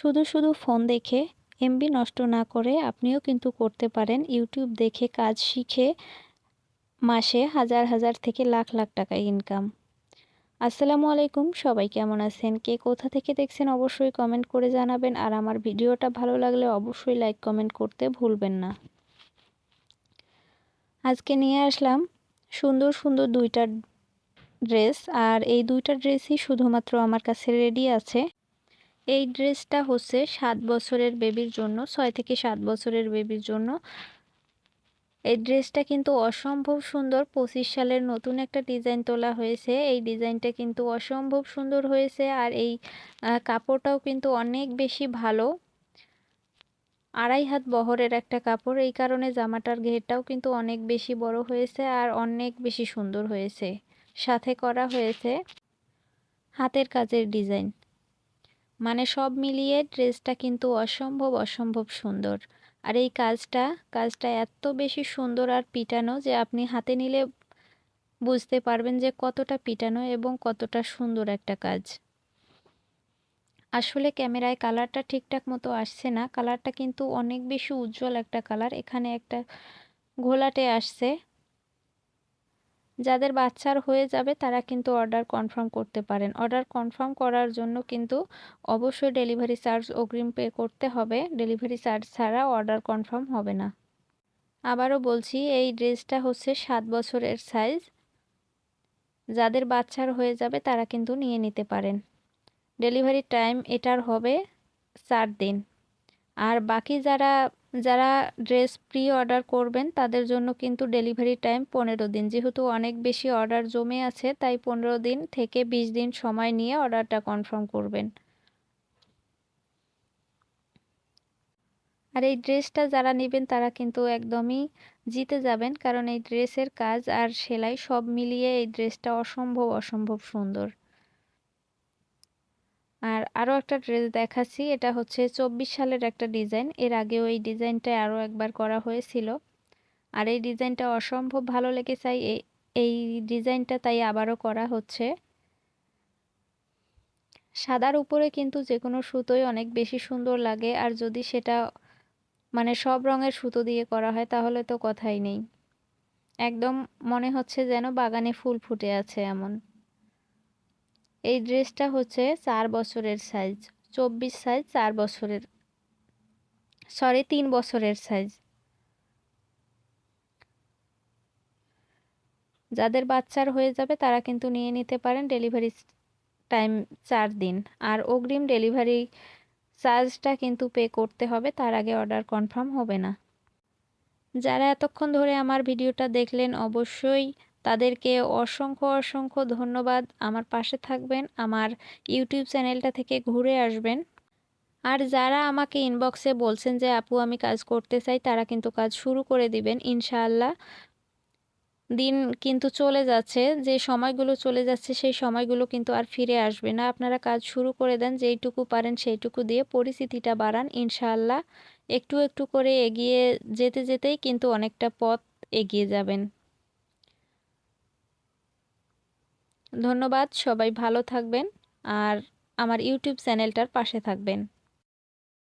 শুধু শুধু ফোন দেখে এমবি নষ্ট না করে আপনিও কিন্তু করতে পারেন। ইউটিউব দেখে কাজ শিখে মাসে হাজার হাজার থেকে লাখ লাখ টাকা ইনকাম আসসালামু আলাইকুম, সবাই কেমন আছেন? কে কোথা থেকে দেখছেন অবশ্যই কমেন্ট করে জানাবেন। আর আমার ভিডিওটা ভালো লাগলে অবশ্যই লাইক কমেন্ট করতে ভুলবেন না। আজকে নিয়ে আসলাম সুন্দর সুন্দর দুইটা ড্রেস আর এই দুইটা ড্রেসই শুধুমাত্র আমার কাছে রেডি আছে। এই ড্রেসটা হচ্ছে সাত বছরের বেবির জন্য, ছয় থেকে সাত বছরের বেবির জন্য। এই ড্রেসটা কিন্তু অসম্ভব সুন্দর, পঁচিশ সালের নতুন একটা ডিজাইন তোলা হয়েছে। এই ডিজাইনটা কিন্তু অসম্ভব সুন্দর হয়েছে আর এই কাপড়টাও কিন্তু অনেক বেশি ভালো। আড়াই হাত বহরের একটা কাপড়, এই কারণে জামাটার ঘেরটাও কিন্তু অনেক বেশি বড় হয়েছে আর অনেক বেশি সুন্দর হয়েছে। সাথে করা হয়েছে হাতের কাজের ডিজাইন। মানে সব মিলিয়ে ড্রেসটা কিন্তু অসম্ভব অসম্ভব সুন্দর। আর এই কাজটা কাজটা এত বেশি সুন্দর আর পিটানো যে আপনি হাতে নিলে বুঝতে পারবেন যে কতটা পিটানো এবং কতটা সুন্দর একটা কাজ। আসলে ক্যামেরায় কালারটা ঠিকঠাক মতো আসছে না। কালারটা কিন্তু অনেক বেশি উজ্জ্বল একটা কালার। এখানে একটা ঘোলাটে আসছে। যাদের বাচ্চার হয়ে যাবে তারা কিন্তু অর্ডার কনফার্ম করতে পারেন। অর্ডার কনফার্ম করার জন্য কিন্তু অবশ্যই ডেলিভারি চার্জ অগ্রিম পে করতে হবে। ডেলিভারি চার্জ ছাড়া অর্ডার কনফার্ম হবে না। আবারও বলছি, এই ড্রেসটা হচ্ছে সাত বছরের সাইজ। যাদের বাচ্চার হয়ে যাবে তারা কিন্তু নিয়ে নিতে পারেন। ডেলিভারি টাইম এটার হবে চার দিন। আর বাকি যারা যারা ড্রেস প্রি অর্ডার করবেন, তাদের জন্য কিন্তু ডেলিভারি টাইম পনেরো দিন। যেহেতু অনেক বেশি অর্ডার জমে আছে, তাই পনেরো দিন থেকে বিশ দিন সময় নিয়ে অর্ডারটা কনফার্ম করবেন। আর এই ড্রেসটা যারা নেবেন, তারা কিন্তু একদমই জিতে যাবেন, কারণ এই ড্রেসের কাজ আর সেলাই সব মিলিয়ে এই ড্রেসটা অসম্ভব অসম্ভব সুন্দর। আর আরও একটা ড্রেস দেখাচ্ছি, এটা হচ্ছে চব্বিশ সালের একটা ডিজাইন। এর আগেও এই ডিজাইনটা আরও একবার করা হয়েছিল। আর এই ডিজাইনটা অসম্ভব ভালো লেগে চাই এই ডিজাইনটা তাই আবারও করা হচ্ছে। সাদার উপরে কিন্তু যে কোনো সুতোই অনেক বেশি সুন্দর লাগে, আর যদি সেটা মানে সব রঙের সুতো দিয়ে করা হয় তাহলে তো কথাই নেই। একদম মনে হচ্ছে যেন বাগানে ফুল ফুটে আছে এমন। এই ড্রেসটা হচ্ছে চার বছরের সাইজ চব্বিশ সাইজ চার বছরের। সরি তিন বছরের সাইজ যাদের বাচ্চার হয়ে যাবে, তারা কিন্তু নিয়ে নিতে পারেন ডেলিভারি টাইম চার দিন। আর অগ্রিম ডেলিভারি চার্জটা কিন্তু পে করতে হবে, তার আগে অর্ডার কনফার্ম হবে না। যারা এতক্ষণ ধরে আমার ভিডিওটা দেখলেন, অবশ্যই তাদেরকে অসংখ্য অসংখ্য ধন্যবাদ। আমার পাশে থাকবেন, আমার ইউটিউব চ্যানেলটা থেকে ঘুরে আসবেন। আর যারা আমাকে ইনবক্সে বলছেন যে, আপু, আমি কাজ করতে চাই, তারা কিন্তু কাজ শুরু করে দিবেন, ইনশাআল্লাহ। দিন কিন্তু চলে যাচ্ছে, যে সময়গুলো চলে যাচ্ছে, সেই সময়গুলো কিন্তু আর ফিরে আসবে না। আপনারা কাজ শুরু করে দেন, যেইটুকু পারেন সেইটুকু দিয়ে পরিস্থিতিটা বাড়ান, ইনশাআল্লাহ। একটু একটু করে এগিয়ে যেতে যেতেই কিন্তু অনেকটা পথ এগিয়ে যাবেন। ধন্যবাদ সবাই ভালো থাকবেন আর আমার ইউটিউব চ্যানেলটার পাশে থাকবেন।